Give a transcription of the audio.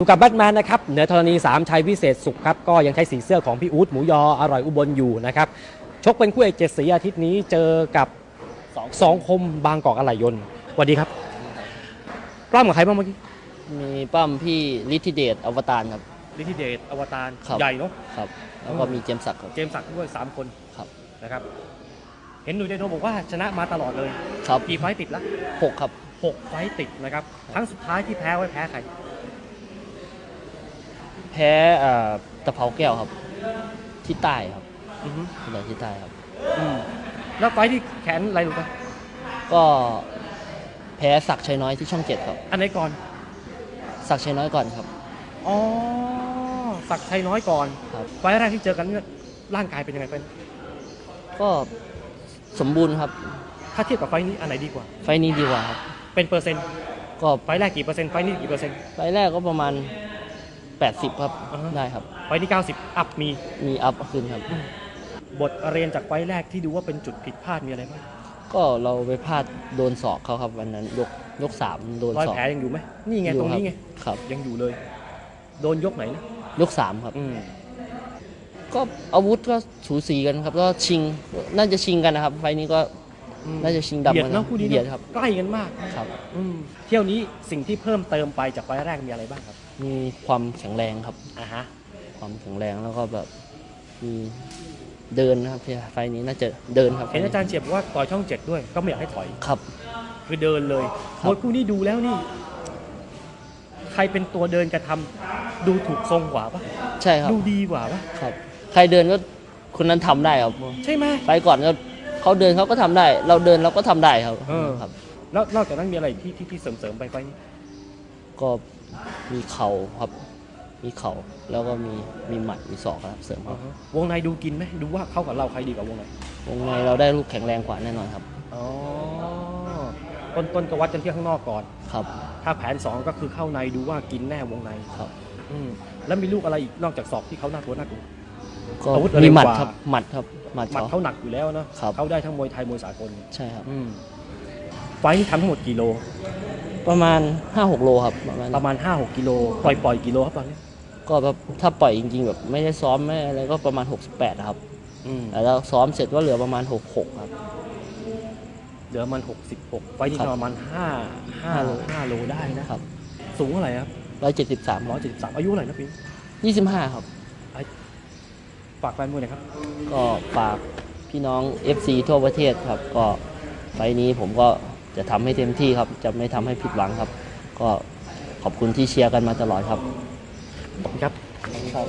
อยู่กับแบทแมนนะครับเหนือธรณีสามชัยวิเศษสุขครับ ก็ยังใช้สีเสื้อของพี่อู๊ดหมูยออร่อยอุบลอยู่นะครับ ชกเป็นคู่เอกเจ็ดสีอาทิตย์นี้เจอกับสองคมบางกอกอะไหล่ยนต์สวัสดีครับปล้ำกับใครบ้างเมื่อกี้มีปั้มพี่ฤทธิเดชอวตารครับ ลิธิเดชอวตารครับ ใหญ่เนาะครับ แล้วก็มีเจมส์ศักดิ์ครับ เจมส์ศักดิ์ด้วยสามคนครับ นะครับ เห็นหนุ่ยไดโนบอกว่าชนะมาตลอดเลยครับกี่ไฟต์ติดแล้วหกครับหกไฟต์ติดนะครับครั้งสุดท้ายที่แพ้ไว้แพ้ใคร แพ้เอ่อตะเภาแก้วครับ ที่ใต้ครับอือฮึที่ไหนที่ใต้ครับ อืมแล้วไฟต์ที่แขนอะไรรู้ปะก็แพ้ศักดิ์ชัยน้อยที่ช่องเจ็ดครับอันไหนก่อน ศักดิ์ชัยน้อยก่อนครับ อ๋อศักดิ์ชัยน้อยก่อน ครับ ไฟล์แรกที่เจอกันเนี่ยร่างกายเป็นยังไงเป็นก็สมบูรณ์ครับ ถ้าเทียบกับไฟล์นี้อันไหนดีกว่า ไฟล์นี้ดีกว่าครับ เป็นเปอร์เซ็นต์ ก็ไฟล์แรกกี่เปอร์เซ็นต์ ไฟล์นี้กี่เปอร์เซ็นต์ ไฟล์แรกก็ประมาณ 80 ครับ อ่าฮะ ได้ครับ ไฟล์นี้90 อัพมีมีอัพขึ้นครับ บทเรียนจากไฟล์แรกที่ดูว่าเป็นจุดผิดพลาดมีอะไรบ้างก็เราไปพลาดโดนศอกเขาครับวันนั้นยกยกสามโดนรอยศอกแผลยังอยู่ไหมนี่ไงอยู่ตรงนี้คบไงครับ ยังอยู่เลย โดนยกไหนนะยกสามครับ อืมก็อาวุธก็สูสีกันครับ ก็ชิง น่าจะชิงกันนะครับ ไฟล์นี้ก็ อืมน่าจะชิงดำเบียดกันเนาะคู่นี้เบียดเนอะครับ ใกล้กันมากนะครับ อืมเที่ยวนี้สิ่งที่เพิ่มเติมไปจากไฟล์แรกมีอะไรบ้างครับมีความแข็งแรงครับ อ่าฮะความแข็งแรงแล้วก็แบบมีเดินนะครับที่ไฟล์นี้น่าจะเดินครับเห็นอาจารย์เฉียบบอกว่าต่อยช่องเจ็ดด้วยก็ไม่อยากให้ถอย ครับ คือเดินเลยครับมวยคู่นี้ดูแล้วนี่ ใครเป็นตัวเดินกระทำดูถูกทรงกว่าปะใช่ครับดูดีกว่าปะครับ ใครเดินก็คนนั้นทำได้ครับ ใช่ไหมไฟล์ก่อนก็ เขาเดินเขาก็ทำได้ เราเดินเราก็ทำได้ครับเออ ครับ แล้วนอกจากนั้นมีอะไรอีกที่ที่ที่เสริมเสริมๆไปไฟล์นี้ก็มีเข่าครับ มีเข่าแล้วก็มีมีหมัดมีศอกครับเสริมครับวงในดูกินไหมดูว่าเข้ากับเราใครดีกว่าวงในวงในเราได้ลูกแข็งแรงกว่าแน่นอนครับ อ๋อต้นต้นก็วัดกันที่ข้างนอกก่อน ครับ ถ้าแผนสองก็คือเข้าในดูว่ากินแน่วงในครับ อืมแล้วมีลูกอะไรอีกนอกจากศอกที่เขาน่ากลัวน่ากลัว ก็อาวุธมีหมัดเร็วกว่าครับหมัดครับหมัดหมัดเขาเขาหนักอยู่แล้วเนาะครับเขาได้ทั้งมวยไทยมวยสากลใช่ครับอืมไฟล์นี้ทำทั้งหมดกี่โล ประมาณ 5-6 โลครับประมาณประมาณ5-6กิโลปล่อยปล่อยกิโลครับตอนนี้ก็แบบถ้าปล่อยจริงๆแบบไม่ได้ซ้อมไม่อะไรก็ประมาณ 68นะครับอืมแล้วซ้อมเสร็จก็เหลือประมาณ 66 ครับ เหลือมัน66 ไฟล์นี้ครับประมาณ5 5โล5โลได้นะครับ สูงเท่าไหร่ครับ173 173 อายุเท่าไหร่นะปีนี้25 ครับ ฝากแฟนมวยหน่อยครับ ก็ฝากพี่น้อง FC ทั่วประเทศครับ ก็ไฟล์นี้ผมก็จะทำให้เต็มที่ครับ จะไม่ทำให้ผิดหวังครับ ก็ขอบคุณที่เชียร์กันมาตลอดครับขอบคุณครับครับ